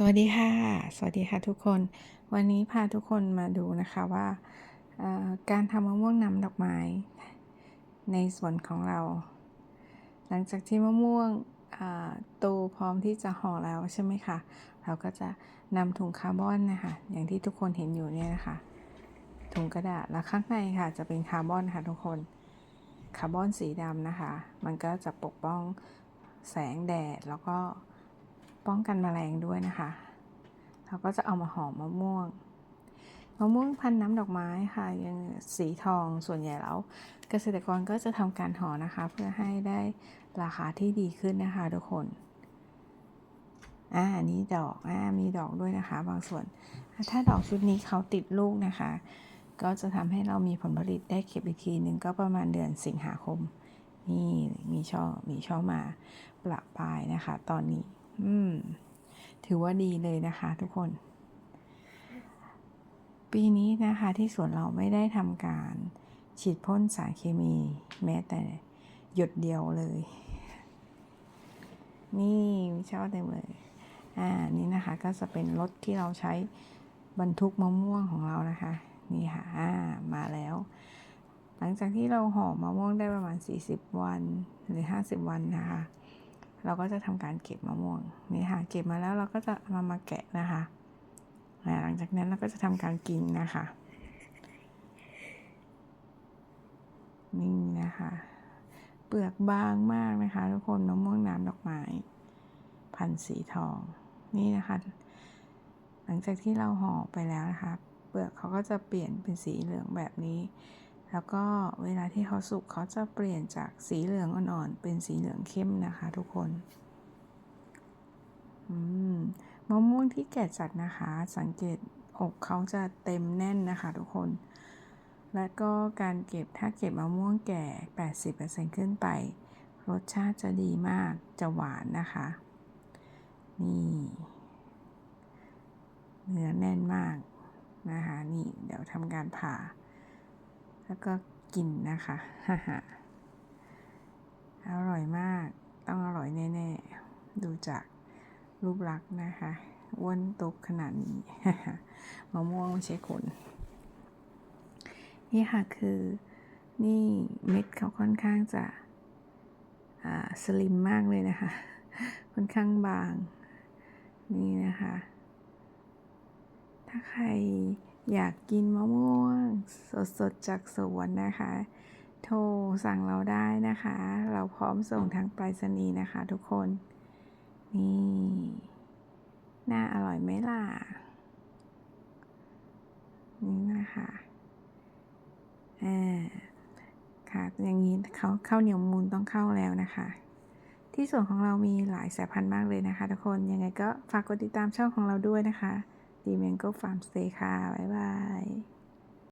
สวัสดีค่ะ สวัสดีค่ะทุกคน วันนี้พาทุกคนมาดูนะคะว่าการทำมะม่วงน้ำดอกไม้ ในสวนของเรา หลังจากที่มะม่วงโตพร้อมที่จะห่อแล้วใช่ไหมคะ เราก็จะนำถุงคาร์บอนนะคะอย่างที่ทุกคนเห็นอยู่เนี่ยนะคะ ถุงกระดาษแล้วข้างในค่ะจะเป็นคาร์บอนค่ะทุกคน คาร์บอนสีดำนะคะ มันก็จะปกป้องแสงแดดแล้วก็ ป้องกันแมลงด้วยนะคะ เราก็จะเอามาห่อมะม่วง มะม่วงพันน้ำดอกไม้ค่ะ ยังสีทองส่วนใหญ่แล้ว เกษตรกรก็จะทำการห่อนะคะ เพื่อให้ได้ราคาที่ดีขึ้นนะคะทุกคนอ่าอันนี้ดอกอ่ามีดอกด้วยนะคะ บางส่วน ถ้าดอกชุดนี้เขาติดลูกนะคะ ก็จะทำให้เรามีผลผลิตได้เก็บอีกทีหนึ่งก็ประมาณเดือนสิงหาคม นี่มีช่อมีช่อมาประปลายนะคะ ตอนนี้ อืม ถือว่าดีเลยนะคะทุกคน ปีนี้นะคะที่สวนเราไม่ได้ทำการฉีดพ่นสารเคมี แม้แต่หยดเดียวเลย นี่มีช่อเต็มเลย อ่า นี่นะคะก็จะเป็นรถที่เราใช้บรรทุกมะม่วงของเรานะคะ นี่ค่ะอ่ามาแล้ว หลังจากที่เราห่อมะม่วงได้ประมาณ 40 วันหรือ 50 วันนะคะ เราก็จะทำการเก็บมะม่วงนี่ค่ะเก็บมาแล้วเราก็จะเอามามาแกะนะคะหลังจากนั้นเราก็จะทำการกินนะคะนี่นะคะ เปลือกบางมากนะคะทุกคนมะม่วงน้ำดอกไม้พันสีทองนี่นะคะ หลังจากที่เราห่อไปแล้วนะคะ เปลือกเขาก็จะเปลี่ยนเป็นสีเหลืองแบบนี้ แล้วก็เวลาที่เขาสุกเขาจะเปลี่ยนจากสีเหลืองอ่อนๆ เป็นสีเหลืองเข้มนะคะทุกคนมมะม่วงที่แก่จัดนะคะ สังเกตอกเขาจะเต็มแน่นนะคะทุกคน และก็การเก็บถ้าเก็บมะม่วงแก่ 80%ขึ้นไป รสชาติจะดีมากจะหวานนะคะ นี่ เนื้อแน่นมากนะคะ นี่เดี๋ยวทำการผ่า แล้วก็กินนะคะอร่อยมาก ต้องอร่อยแน่ ๆ ดูจากรูปลักษณ์นะคะอ้วนตุกขนาดนี้ มะม่วงไม่ใช่คนนี่ค่ะคือนี่เม็ดเขาค่อนข้างจะสลิมมากเลยนะคะ ค่อนข้างบาง นี่นะคะ ถ้าใคร อยากกินมะม่วง สดๆจากสวนนะคะ โทรสั่งเราได้นะคะ เราพร้อมส่งทางไปรษณีย์นะคะทุกคน นี่น่าอร่อยไหมล่ะ นี่นะคะอ่าค่ะอย่างนี้เขาข้าวเหนียวมูลต้องเข้าแล้วนะคะ ที่ส่วนของเรามีหลายสายพันธุ์มากเลยนะคะ ทุกคนยังไงก็ฝากกดติดตามช่องของเราด้วยนะคะ ดีเมนโกฟาร์มสเตย์ค่ะ บ๊ายบาย